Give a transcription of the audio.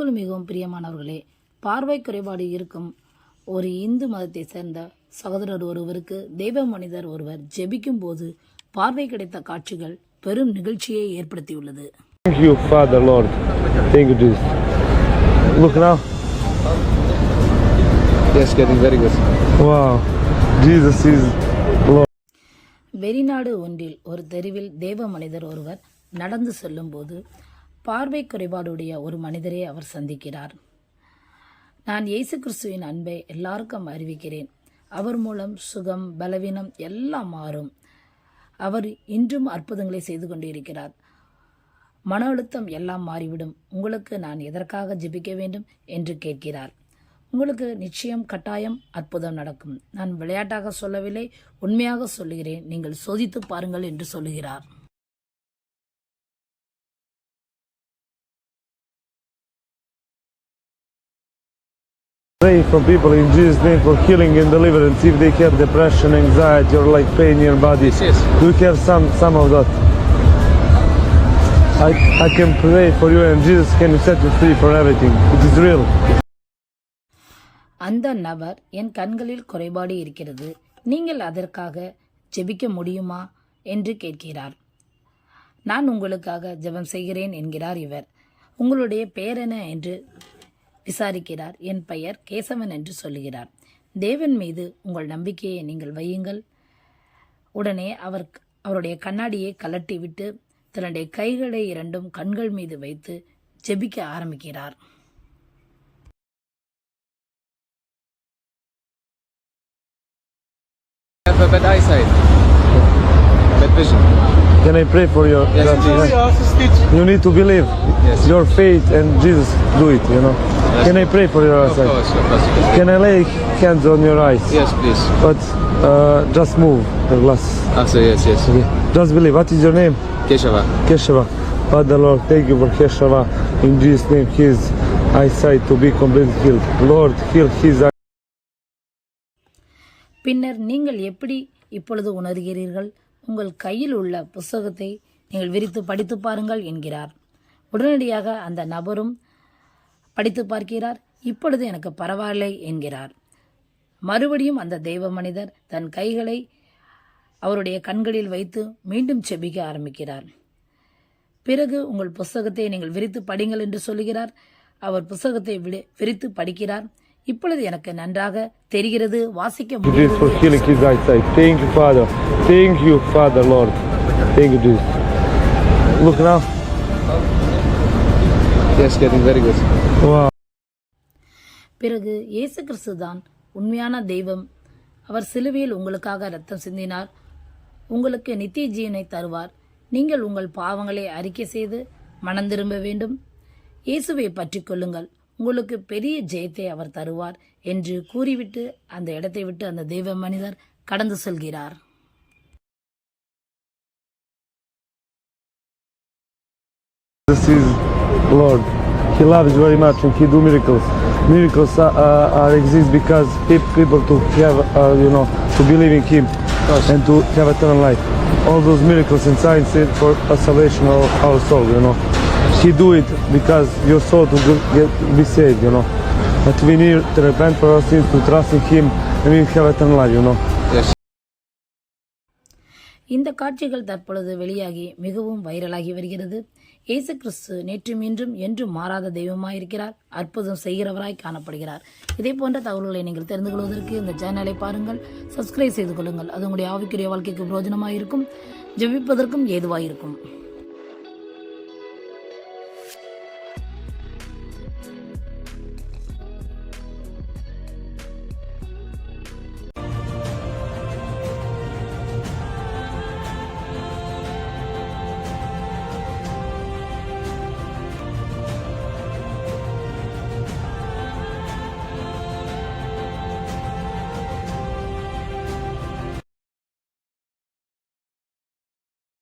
கிறிஸ்துக்குள் மிகவும் பிரியமானவர்களே பார்வை குறைபாடு இருக்கும் ஒரு இந்து மதத்தை சேர்ந்த சகோதரர் ஒருவருக்கு தெய்வ மனிதர் ஒருவர் ஜெபிக்கும் போது பார்வை கிடைத்த காட்சிகள் பெரும் நிகழ்ச்சியை ஏற்படுத்தியுள்ளது Thank you, Father, Lord. Thank you, Jesus. Look now. Yes, getting very good. Wow. Jesus is Lord. வெளிநாடு ஒன்றில் ஒரு தெருவில் தேவ மனிதர் ஒருவர் நடந்து செல்லும்போது பார்வை குறைபாடுடைய ஒரு மனிதரை அவர் சந்திக்கிறார். நான் இயேசு கிறிஸ்துவின் அன்பை எல்லாருக்கும் அறிவிக்கிறேன். அவர் மூலம் சுகம் பலவீனம் எல்லாம் மாறும். அவர் இன்றும் அற்புதங்களை செய்து கொண்டிருக்கிறார். மன அழுத்தம் எல்லாம் மாறிவிடும். உங்களுக்கு நான் எதற்காக ஜெபிக்க வேண்டும் என்று கேட்கிறார். உங்களுக்கு நிச்சயம் கட்டாயம் அற்புதம் நடக்கும். நான் விளையாட்டாக சொல்லவில்லை உண்மையாக சொல்லுகிறேன். நீங்கள் சோதித்து பாருங்கள் என்று சொல்லுகிறார். Pray for people in Jesus' name for healing and deliverance. If they have depression, anxiety, or like pain in your body, yes. do you have some some of that? I, I can pray for you and Jesus can set you free for everything. It is real. அந்த நபர் என் கண்களில் குறைபாடு இருக்கிறது நீங்கள் அதற்காக ஜெபிக்க முடியுமா என்று கேட்கிறார் நான் உங்களுக்காக ஜெபம் செய்கிறேன் என்கிறார் இவர் உங்களுடைய பெயர் என்ன என்று விசாரிக்கிறார் என் பெயர் கேசவன் என்று சொல்லுகிறார் தேவன் மீது உங்கள் நம்பிக்கையை நீங்கள் வையுங்கள் உடனே அவர் அவருடைய கண்ணாடியை கலட்டிவிட்டு தன்னுடைய கைகளை இரண்டும் கண்கள் மீது வைத்து ஜெபிக்க ஆரம்பிக்கிறார் I have a bad eyesight. Bad vision. Can I pray for you? Yes, that- please. You need to believe Yes. your faith and Jesus do it, you know. Can I pray for your Of eyesight? course, of course. you can. Can I lay hands on your eyes? Yes, please. But uh, just move the glass. Ah, so yes, yes. Okay. Just believe. What is your name? Keshava. Keshava. Father Lord, thank you for Keshava. In Jesus' name, his eyesight to be completely healed. Lord, heal his eye. பின்னர் நீங்கள் எப்படி இப்பொழுது உணர்கிறீர்கள் உங்கள் கையில் உள்ள புஸ்தகத்தை நீங்கள் விரித்து படித்து பாருங்கள் என்கிறார். உடனடியாக அந்த நபரும் படித்து பார்க்கிறார். இப்பொழுது எனக்கு பரவாயில்லை என்கிறார். மறுபடியும் அந்த தெய்வ மனிதர் தன் கைகளை அவருடைய கண்களில் வைத்து மீண்டும் செபிக்க ஆரம்பிக்கிறார். பிறகு உங்கள் புஸ்தகத்தை நீங்கள் விரித்து படிங்கள் என்று சொல்லுகிறார். அவர் புஸ்தகத்தை விடு- விரித்து படிக்கிறார். இப்பொழுது எனக்கு நன்றாக தெரிகிறது வாசிக்க Thank you, Jesus, for முடிகிறது healing his eyesight. Thank you, Father. Thank you, Father Lord. Thank you, Jesus. Look now. Yes, getting very good. Wow. பிறகு இயேசு கிறிஸ்து தான் உண்மையான தெய்வம் அவர் சிலுவையில் உங்களுக்காக ரத்தம் சிந்தினார் உங்களுக்கு நித்திய ஜீவனை தருவார் நீங்கள் உங்கள் பாவங்களை அறிக்கை செய்து மனம் திரும்ப வேண்டும் இயேசுவை பற்றிக் கொள்ளுங்கள் உங்களுக்கு பெரிய ஜெயத்தை அவர் தருவார் என்று கூறிவிட்டு அந்த இடத்தை விட்டு அந்த தெய்வ மனிதர் கடந்து செல்கிறார் This is Lord. He loves very much and He do miracles. Miracles uh, are exist because people to have, uh, you know, to believe in Him and to have eternal life. All those miracles and signs for a salvation of our soul, you know. He do it because your soul to get be saved, you know. But we need to repent for our sins, to trust in Him, and we have eternal life, you know. Yes. இந்த காட்சிகள் தற்பொழுது வெளியாகி மிகவும் வைரலாகி வருகிறது. இயேசு கிறிஸ்து நேற்றும் இன்றும் என்றும் மாறாத தெய்வமாயிருக்கிறார். அற்புதம் செய்கிறவராய் காணப்படுகிறார். இதே போன்ற தகவல்களை நீங்கள் தெரிந்து கொள்வதற்கு இந்த சேனலை பாருங்கள். சப்ஸ்கிரைப் செய்து கொள்ளுங்கள். அது உங்களுடைய ஆவிக்குரிய வாழ்க்கைக்கு பிரயோஜனமாக இருக்கும் ஜெபிப்பதற்கும் ஏதுவாயிருக்கும்.